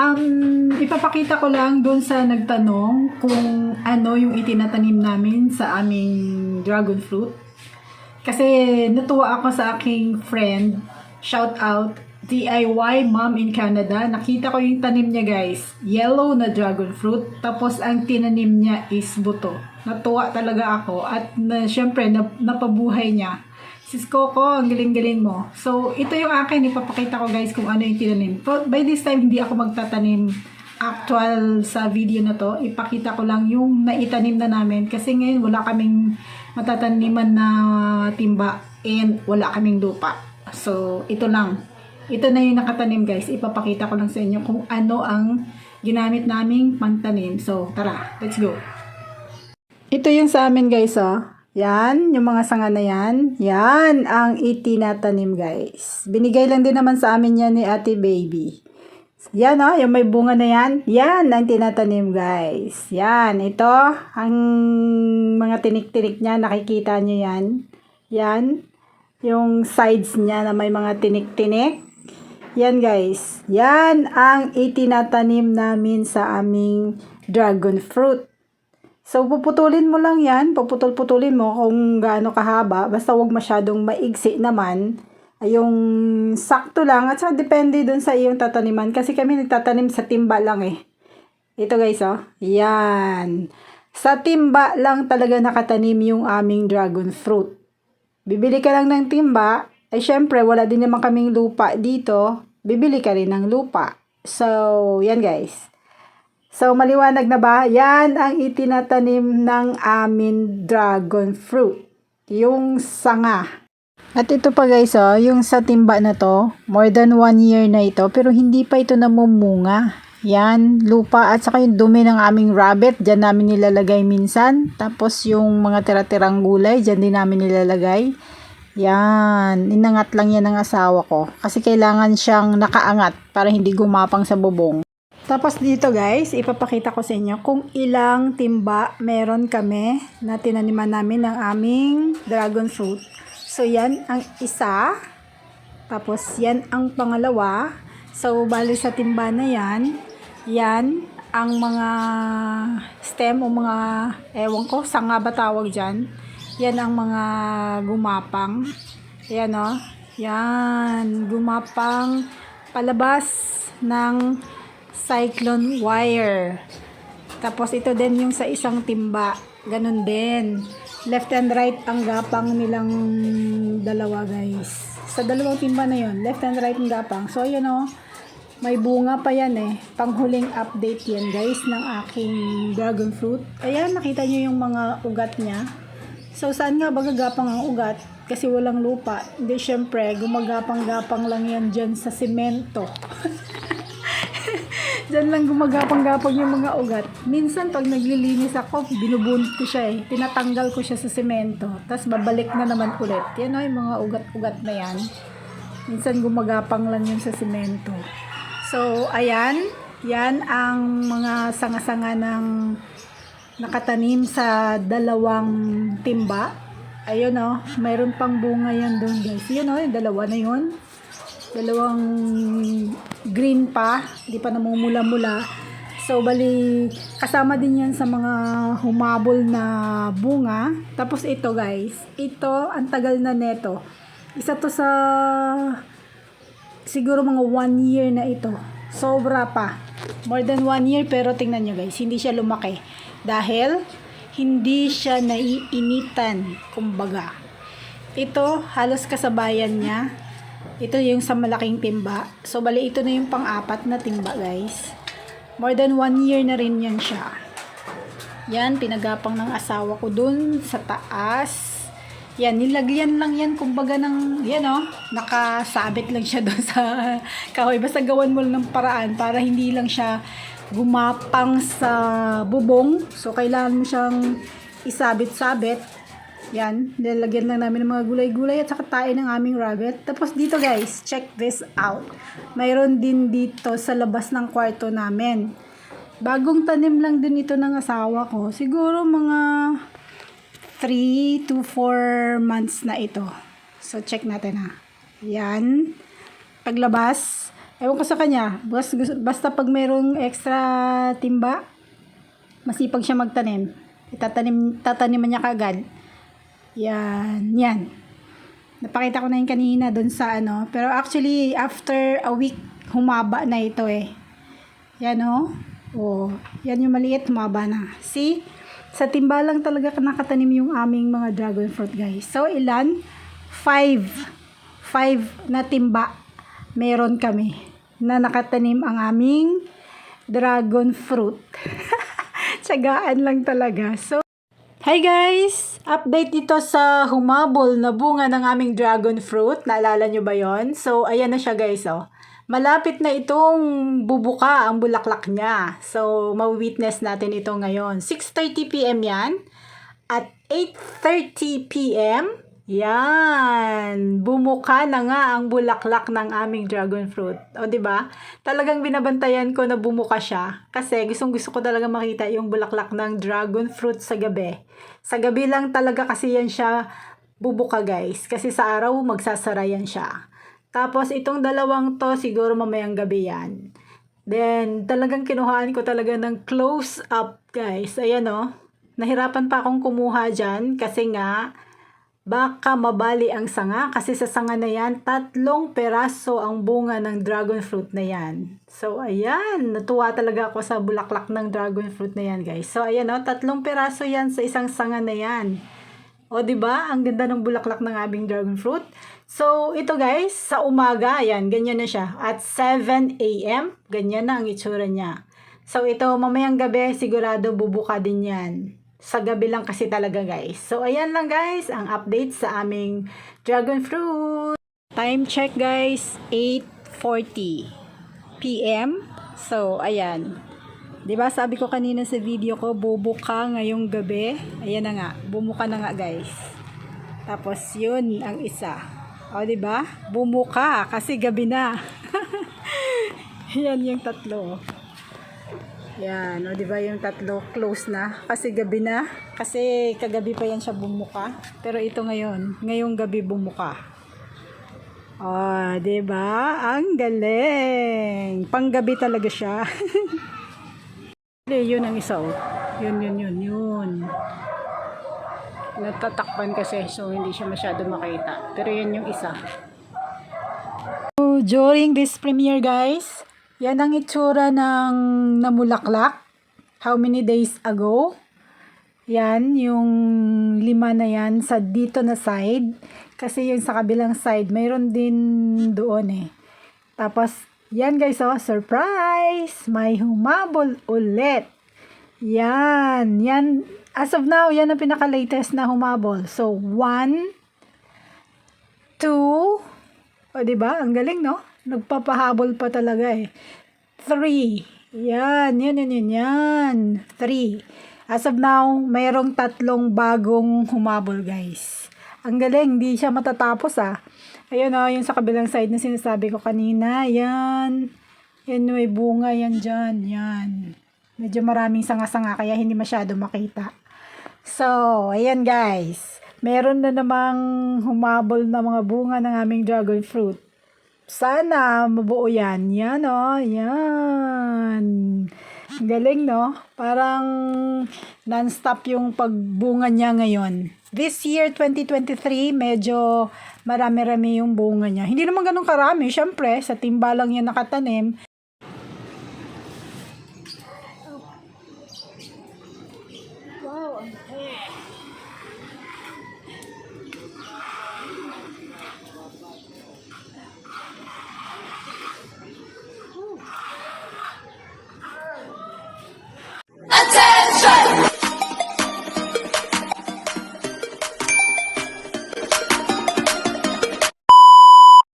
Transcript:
Um, ipapakita ko lang doon sa nagtanong kung ano yung itinatanim namin sa aming dragon fruit. Kasi natuwa ako sa aking friend, shout out, DIY Mom in Canada. Nakita ko yung tanim niya guys, yellow na dragon fruit. Tapos ang tinanim niya is buto. Natuwa talaga ako at na, syempre nap- napabuhay niya. Sis Coco, ang galing-galing mo. So, ito yung akin. Ipapakita ko guys kung ano yung tinanim. But by this time, hindi ako magtatanim actual sa video na to. Ipakita ko lang yung naitanim na namin. Kasi ngayon, wala kaming matataniman na timba and wala kaming lupa. So, ito lang. Ito na yung nakatanim guys. Ipapakita ko lang sa inyo kung ano ang ginamit naming pantanim. So, tara, let's go. Ito yung sa amin guys, oh. Yan, yung mga sanga na yan. Yan ang itinatanim guys. Binigay lang din naman sa amin yan ni ate baby. Yan oh, yung may bunga na yan. Yan ang tinatanim guys. Yan, ito. Ang mga tinik-tinik niya, nakikita nyo yan. Yan. Yung sides niya na may mga tinik-tinik. Yan guys. Yan ang itinatanim namin sa aming dragon fruit. So, puputulin mo lang yan. Puputol-putulin mo kung gaano kahaba. Basta wag masyadong maigsi naman. Yung sakto lang. At saka depende dun sa iyong tataniman. Kasi kami nagtatanim sa timba lang eh. Ito guys, oh. Yan. Sa timba lang talaga nakatanim yung aming dragon fruit. Bibili ka lang ng timba. Ay, syempre, wala din naman kaming lupa dito. Bibili ka rin ng lupa. So, yan guys. So, maliwanag na ba? Yan ang itinatanim ng amin dragon fruit. Yung sanga. At ito pa guys, oh, yung sa timba na to, more than one year na ito, pero hindi pa ito namumunga. Yan, lupa at saka yung dumi ng aming rabbit, dyan namin nilalagay minsan. Tapos yung mga tira-tirang gulay, dyan din namin nilalagay. Yan, inangat lang yan ng asawa ko. Kasi kailangan siyang nakaangat para hindi gumapang sa bubong. Tapos dito guys, ipapakita ko sa inyo kung ilang timba meron kami na tinaniman namin ng aming dragon fruit. So yan ang isa. Tapos yan ang pangalawa. So bali sa timba na yan, yan ang mga stem o mga ewan ko, sanga ba tawag dyan. Yan ang mga gumapang. Yan o. Yan. Gumapang palabas ng cyclone wire. Tapos ito din yung sa isang timba. Ganun din. Left and right ang gapang nilang dalawa guys. Sa dalawang timba na yon left and right ang gapang. So yun o, may bunga pa yan eh. Panghuling update yan guys ng aking dragon fruit. Ayan, nakita nyo yung mga ugat niya. So saan nga ba gagapang ang ugat? Kasi walang lupa. Hindi syempre, gumagapang-gapang lang yan dyan sa simento. Diyan lang gumagapang-gapang yung mga ugat. Minsan pag naglilinis ako, binubunot ko siya eh. Tinatanggal ko siya sa semento. Tapos babalik na naman ulit. Yan o yung mga ugat-ugat na yan. Minsan gumagapang lang yun sa semento. So, ayan. Yan ang mga sanga-sanga ng nakatanim sa dalawang timba. Ayun o, mayroon pang bunga yan doon guys. Yun o, yung dalawa na yun dalawang green pa, hindi pa namumula-mula. So, bali, kasama din yan sa mga humabol na bunga. Tapos ito guys, ito, ang tagal na neto. Isa to sa, siguro mga one year na ito. Sobra pa. More than one year, pero tingnan nyo guys, hindi siya lumaki. Dahil, hindi siya naiinitan, kumbaga. Ito, halos kasabayan niya. Ito yung sa malaking timba. So, bali, ito na yung pang-apat na timba, guys. More than one year na rin yan siya. Yan, pinagapang ng asawa ko dun sa taas. Yan, nilagyan lang yan, kumbaga ng, yan o, nakasabit lang siya doon sa kahoy. Basta gawan mo lang ng paraan para hindi lang siya gumapang sa bubong. So, kailangan mo siyang isabit-sabit Yan, lalagyan lang namin ng mga gulay-gulay at saka tayo ng aming rabbit. Tapos dito guys, check this out. Mayroon din dito sa labas ng kwarto namin. Bagong tanim lang din ito ng asawa ko. Siguro mga 3 to 4 months na ito. So check natin ha. Yan. Paglabas, ewan ko sa kanya. Basta, pag mayroong extra timba, masipag siya magtanim. Itatanim, tataniman niya kagad. Yan, yan. Napakita ko na yun kanina doon sa ano. Pero actually, after a week, humaba na ito eh. Yan oh. Oh, yan yung maliit, humaba na. See? Sa timba lang talaga nakatanim yung aming mga dragon fruit guys. So, ilan? Five. Five na timba meron kami na nakatanim ang aming dragon fruit. Tsagaan lang talaga. So, Hi guys! Update dito sa humabol na bunga ng aming dragon fruit. Naalala nyo ba yon? So, ayan na siya guys. Oh. Malapit na itong bubuka ang bulaklak niya. So, ma-witness natin ito ngayon. 6.30pm yan. At 8.30pm, yan. Bumuka na nga ang bulaklak ng aming dragon fruit. O, di ba? Talagang binabantayan ko na bumuka siya. Kasi gustong gusto ko talaga makita yung bulaklak ng dragon fruit sa gabi. Sa gabi lang talaga kasi yan siya bubuka guys. Kasi sa araw magsasara yan siya. Tapos itong dalawang to siguro mamayang gabi yan. Then talagang kinuhaan ko talaga ng close up guys. Ayan o. Nahirapan pa akong kumuha dyan kasi nga baka mabali ang sanga kasi sa sanga na yan, tatlong peraso ang bunga ng dragon fruit na yan. So, ayan, natuwa talaga ako sa bulaklak ng dragon fruit na yan, guys. So, ayan, oh, tatlong peraso yan sa isang sanga na yan. O, di ba? Ang ganda ng bulaklak ng aming dragon fruit. So, ito guys, sa umaga, ayan, ganyan na siya. At 7 a.m., ganyan na ang itsura niya. So, ito, mamayang gabi, sigurado bubuka din yan sa gabi lang kasi talaga guys. So ayan lang guys ang update sa aming dragon fruit. Time check guys, 8:40 PM. So ayan. ba sabi ko kanina sa video ko bubuka ngayong gabi. Ayan na nga, bumuka na nga guys. Tapos yun ang isa. O 'di ba? Bumuka kasi gabi na. Yan yung tatlo. Yan, o di ba yung tatlo close na kasi gabi na. Kasi kagabi pa yan siya bumuka. Pero ito ngayon, ngayong gabi bumuka. Oh, 'di ba? Ang galing. Panggabi talaga siya. Yun ang isa oh. Yun, yun, yun, yun. Natatakpan kasi so hindi siya masyado makita. Pero yan yung isa. So, during this premiere guys, yan ang itsura ng namulaklak. How many days ago? Yan, yung lima na yan sa dito na side. Kasi yung sa kabilang side, mayroon din doon eh. Tapos, yan guys, oh, surprise! May humabol ulit. Yan, yan. As of now, yan ang pinaka-latest na humabol. So, one, two, o, di ba? Ang galing, no? Nagpapahabol pa talaga eh. Three. Yan, yan, yan, yan, yan. Three. As of now, mayroong tatlong bagong humabol, guys. Ang galing, hindi siya matatapos ah. Ayun oh, yung sa kabilang side na sinasabi ko kanina. Yan. Yan, may bunga yan dyan. Yan. Medyo maraming sanga-sanga kaya hindi masyado makita. So, ayan guys. Meron na namang humabol na mga bunga ng aming dragon fruit. Sana mabuo yan. Yan o, oh, yan. Galing no? Parang non-stop yung pagbunga niya ngayon. This year, 2023, medyo marami-rami yung bunga niya. Hindi naman ganun karami. Siyempre, sa timba lang yan nakatanim.